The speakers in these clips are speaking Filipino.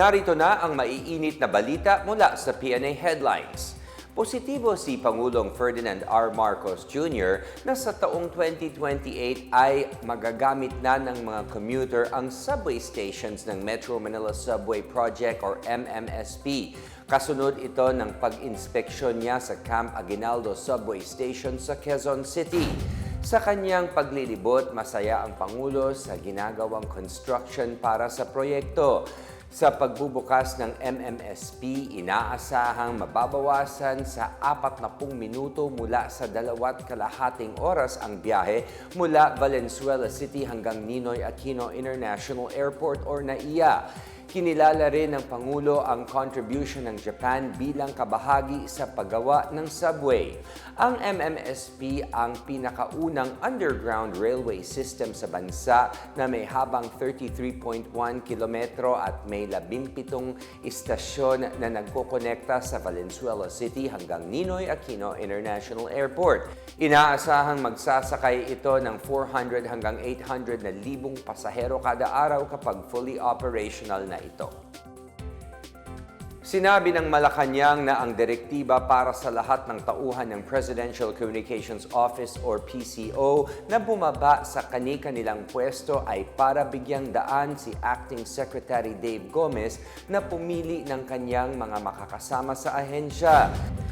Narito na ang maiinit na balita mula sa PNA Headlines. Positibo si Pangulong Ferdinand R. Marcos Jr. na sa taong 2028 ay magagamit na ng mga commuter ang subway stations ng Metro Manila Subway Project or MMSP. Kasunod ito ng pag-inspeksyon niya sa Camp Aguinaldo Subway Station sa Quezon City. Sa kanyang paglilibot, masaya ang Pangulo sa ginagawang construction para sa proyekto. Sa pagbubukas ng MMSP, inaasahang mababawasan sa 40 minuto mula sa dalawat kalahating oras ang biyahe mula Valenzuela City hanggang Ninoy Aquino International Airport or NAIA. Kinilala rin ng Pangulo ang contribution ng Japan bilang kabahagi sa paggawa ng subway. Ang MMSP ang pinakaunang underground railway system sa bansa na may habang 33.1 kilometro at may 17 istasyon na nagkokonekta sa Valenzuela City hanggang Ninoy Aquino International Airport. Inaasahang magsasakay ito ng 400 hanggang 800 na libong pasahero kada araw kapag fully operational na ito. Sinabi ng Malacanang na ang direktiba para sa lahat ng tauhan ng Presidential Communications Office or PCO na bumaba sa kani-kanilang pwesto ay para bigyang daan si Acting Secretary Dave Gomez na pumili ng kanyang mga makakasama sa ahensya.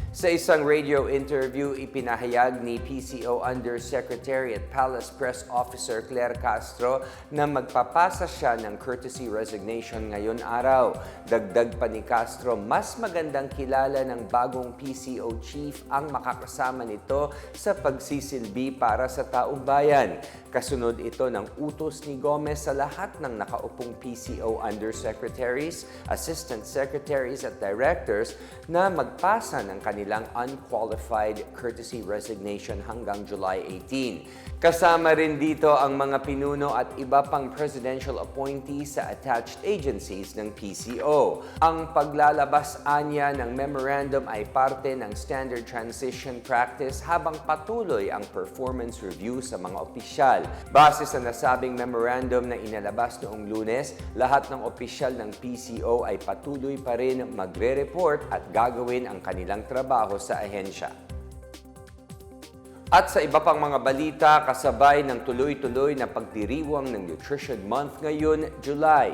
Sa isang radio interview, ipinahayag ni PCO Undersecretary at Palace Press Officer Claire Castro na magpapasa siya ng courtesy resignation ngayon araw. Dagdag pa ni Castro, mas magandang kilala ng bagong PCO chief ang makakasama nito sa pagsisilbi para sa taong bayan. Kasunod ito ng utos ni Gomez sa lahat ng nakaupong PCO undersecretaries, assistant secretaries at directors na magpasa ng kanilang unqualified courtesy resignation hanggang July 18. Kasama rin dito ang mga pinuno at iba pang presidential appointees sa attached agencies ng PCO. Ang paglalabas anya ng memorandum ay parte ng standard transition practice habang patuloy ang performance review sa mga opisyal. Base sa nasabing memorandum na inalabas noong lunes, lahat ng opisyal ng PCO ay patuloy pa rin magre-report at gagawin ang kanilang trabaho sa ahensya. At sa iba pang mga balita, kasabay ng tuloy-tuloy na pagdiriwang ng Nutrition Month ngayon, July.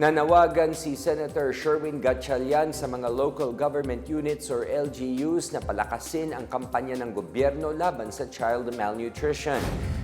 Nanawagan si Senator Sherwin Gatchalian sa mga local government units or LGUs na palakasin ang kampanya ng gobyerno laban sa child malnutrition.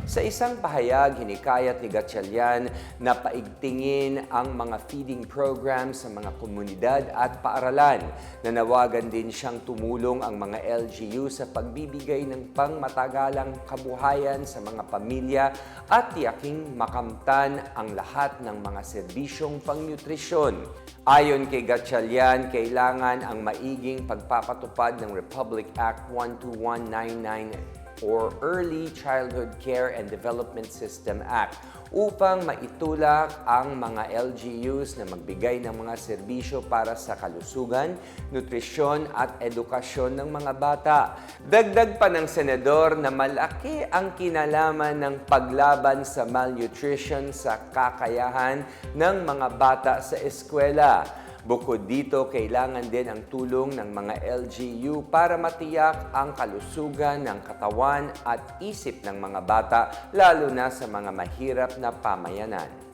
Sa isang pahayag, hinikayat ni Gatchalian na paigtingin ang mga feeding programs sa mga komunidad at paaralan. Nanawagan din siyang tumulong ang mga LGU sa pagbibigay ng pangmatagalang kabuhayan sa mga pamilya at tiyaking makamtan ang lahat ng mga serbisyong pangnutrisyon. Ayon kay Gatchalian, kailangan ang maiging pagpapatupad ng Republic Act 12199 or Early Childhood Care and Development System Act upang maitulak ang mga LGUs na magbigay ng mga serbisyo para sa kalusugan, nutrisyon at edukasyon ng mga bata. Dagdag pa ng senador na malaki ang kinalaman ng paglaban sa malnutrition sa kakayahan ng mga bata sa eskwela. Bukod dito, kailangan din ang tulong ng mga LGU para matiyak ang kalusugan ng katawan at isip ng mga bata, lalo na sa mga mahirap na pamayanan.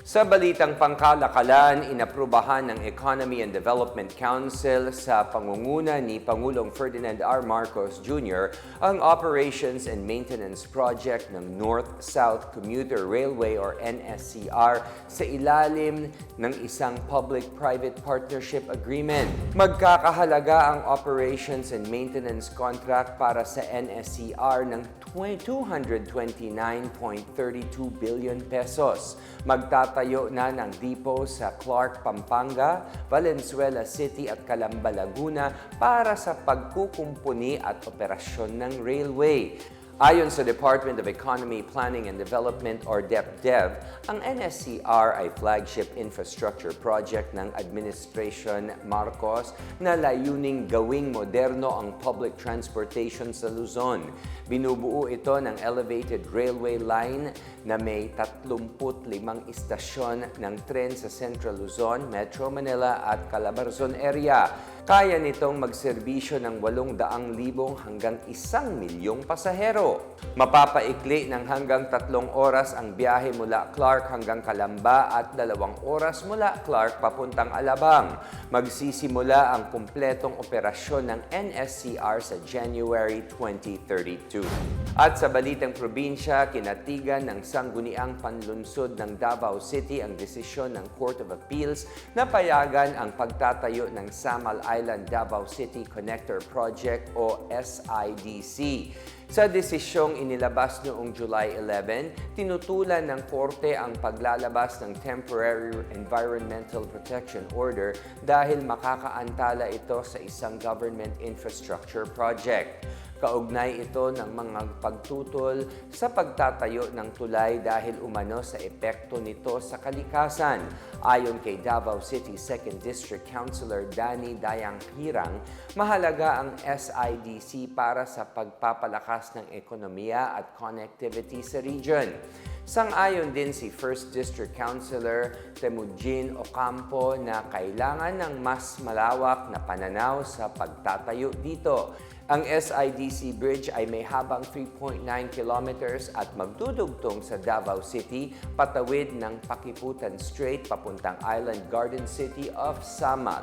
Sa balitang pangkalakalan, inaprubahan ng Economy and Development Council sa pangunguna ni Pangulong Ferdinand R. Marcos Jr. ang Operations and Maintenance Project ng North-South Commuter Railway or NSCR sa ilalim ng isang Public-Private Partnership Agreement. Magkakahalaga ang Operations and Maintenance Contract para sa NSCR ng 229.32 billion pesos. Magtatayo na ng depot sa Clark, Pampanga, Valenzuela City at Calamba, Laguna para sa pagkukumpuni at operasyon ng railway. Ayon sa Department of Economy, Planning and Development or DepDev, ang NSCR ay flagship infrastructure project ng Administration Marcos na layuning gawing moderno ang public transportation sa Luzon. Binubuo ito ng elevated railway line na may 35 istasyon ng tren sa Central Luzon, Metro Manila at Calabarzon area. Kaya nitong magserbisyo ng 800,000 hanggang 1 milyong pasahero. Mapapaikli ng hanggang tatlong oras ang biyahe mula Clark hanggang Calamba at dalawang oras mula Clark papuntang Alabang. Magsisimula ang kumpletong operasyon ng NSCR sa January 2032. At sa balitang probinsya, kinatigan ng sangguniang panlunsod ng Davao City ang desisyon ng Court of Appeals na payagan ang pagtatayo ng Samal Island Davao City Connector Project o SIDC. Sa desisyong inilabas noong July 11, tinutulan ng korte ang paglalabas ng Temporary Environmental Protection Order dahil makakaantala ito sa isang government infrastructure project. Kaugnay ito ng mga pagtutol sa pagtatayo ng tulay dahil umano sa epekto nito sa kalikasan. Ayon kay Davao City 2nd District Councilor Danny Dayang Hirang, mahalaga ang SIDC para sa pagpapalakas ng ekonomiya at connectivity sa region. Sang-ayon din si 1st District Councilor Temujin Ocampo na kailangan ng mas malawak na pananaw sa pagtatayo dito. Ang SIDC Bridge ay may habang 3.9 kilometers at magdudugtong sa Davao City patawid ng Pakiputan Strait papuntang Island Garden City of Samar.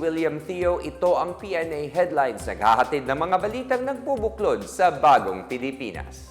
William Theo. Ito ang PNA Headlines. Naghahatid ng mga balitang nagbubuklod sa bagong Pilipinas.